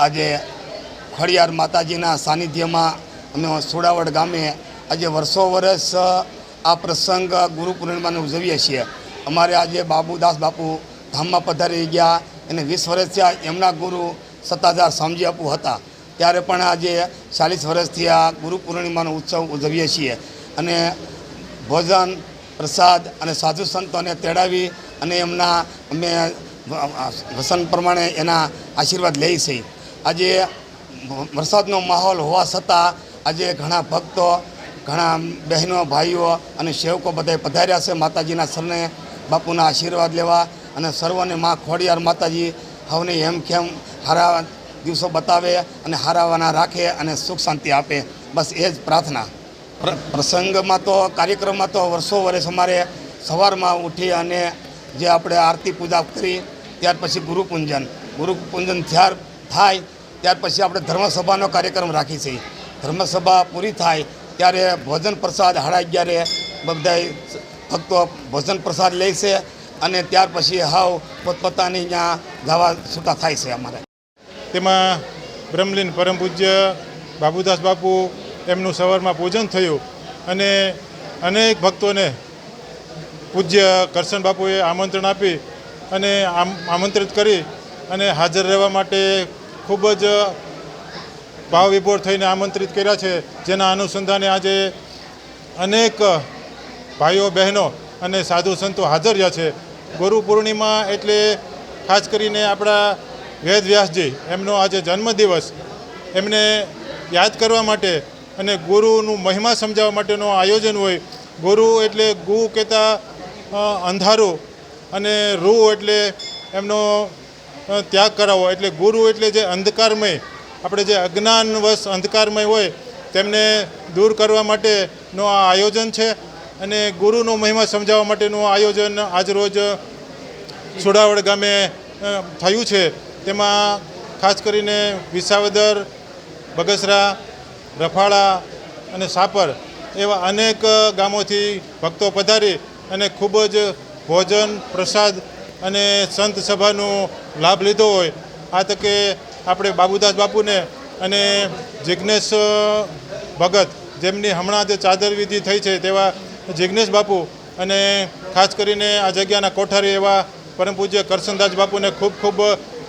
આજે ખડિયાર માતાજીના સાનિધ્યમાં અમે સોડાવડ ગામે આજે વર્ષો વર્ષ આ પ્રસંગ ગુરુ પૂર્ણિમાને ઉજવીએ છીએ. અમારે આજે બાબુદાસ બાપુ ધામમાં પધારી ગયા અને વીસ વર્ષ થયા એમના ગુરુ સત્તાધાર સામજી આપુ હતા. ત્યારે પણ આજે ચાલીસ વર્ષથી આ ગુરુ પૂર્ણિમાનો ઉત્સવ ઉજવીએ છીએ અને ભોજન, પ્રસાદ અને સાધુ સંતોને તેડાવી અને એમના અમે વસન પ્રમાણે એના આશીર્વાદ લઈ છીએ આજે વરસાદનો માહોલ હોવા છતાં આજે ઘણા ભક્તો, ઘણા બહેનો, ભાઈઓ અને સેવકો બધા પધાર્યા છે માતાજીના સરને બાપુના આશીર્વાદ લેવા અને સર્વને માં ખોડિયાર માતાજી હવને એમ કેમ હારા દિવસો બતાવે અને હારાવાના રાખે અને સુખ શાંતિ આપે. બસ એ જ પ્રાર્થના. પ્ર- પ્રસંગમાં તો, કાર્યક્રમમાં તો વર્ષો વર્ષ અમારે સવારમાં ઉઠી અને જે આપણે આરતી પૂજા કરી, ત્યાર પછી ગુરુપૂંજન. ગુરુપૂંજન ત્યાર થાય, ત્યાર પછી આપણે ધર્મસભાનો કાર્યક્રમ રાખી છીએ ધર્મસભા પૂરી થાય, ત્યારે ભોજન પ્રસાદ સાડા અગિયારે બધા ભક્તો ભોજન પ્રસાદ લે છે અને ત્યાર પછી હાવ પોતપોતાની ત્યાં જવા છૂટા થાય છે અમારે. તેમાં બ્રહ્મલીન પરમ પૂજ્ય બાબુદાસ બાપુ એમનું સવારમાં પૂજન થયું અને અનેક ભક્તોને પૂજ્ય કરશન બાપુએ આમંત્રણ આપી અને આમ આમંત્રિત કરી અને હાજર રહેવા માટે ખૂબ જ ભાવ વિભોર થઈને આમંત્રિત કર્યા છે. જેના અનુસંધાને આજે અનેક ભાઈઓ, બહેનો અને સાધુ સંતો હાજર રહ્યા છે. ગુરુ પૂર્ણિમા એટલે ખાસ કરીને આપણા વેદ વ્યાસજી, એમનો આજે જન્મદિવસ. એમને યાદ કરવા માટે અને ગુરુનું મહિમા સમજાવવા માટેનું આયોજન હોય. ગુરુ એટલે ગુ કહેતા અંધારું અને રૂ એટલે એમનો ત્યાગ કરાવો એટલે ગુરુ એટલે જે અંધકારમય, આપણે જે અજ્ઞાનવશ અંધકારમય હોય, તેમને દૂર કરવા માટેનું આ આયોજન છે અને ગુરુનો મહિમા સમજાવવા માટેનું આયોજન આજરોજ સુડાવડ ગામે થયું છે. તેમાં ખાસ કરીને વિસાવદર, બગસરા, રફાળા અને સાપર એવા અનેક ગામોથી ભક્તો પધારી અને ખૂબ જ ભોજન, પ્રસાદ અને સંત સભાનો લાભ લીધો હોય, આ તકે આપણે બાબુદાસ બાપુને અને જિજ્ઞેશ ભગત જેમની હમણાં જે ચાદર વિધિ થઈ છે તેવા જિજ્ઞેશ બાપુ અને ખાસ કરીને આ જગ્યાના કોઠારી એવા પરમ પૂજ્ય કરશનદાસ બાપુને ખૂબ ખૂબ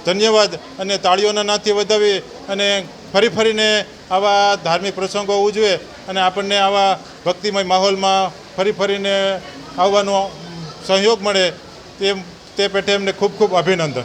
ધન્યવાદ અને તાળીઓના નાથી વધાવી અને ફરી ફરીને આવા ધાર્મિક પ્રસંગો ઉજવે અને આપણને આવા ભક્તિમય માહોલમાં ફરી ફરીને આવવાનો સહયોગ મળે તે તે પેટે એમને ખૂબ ખૂબ અભિનંદન.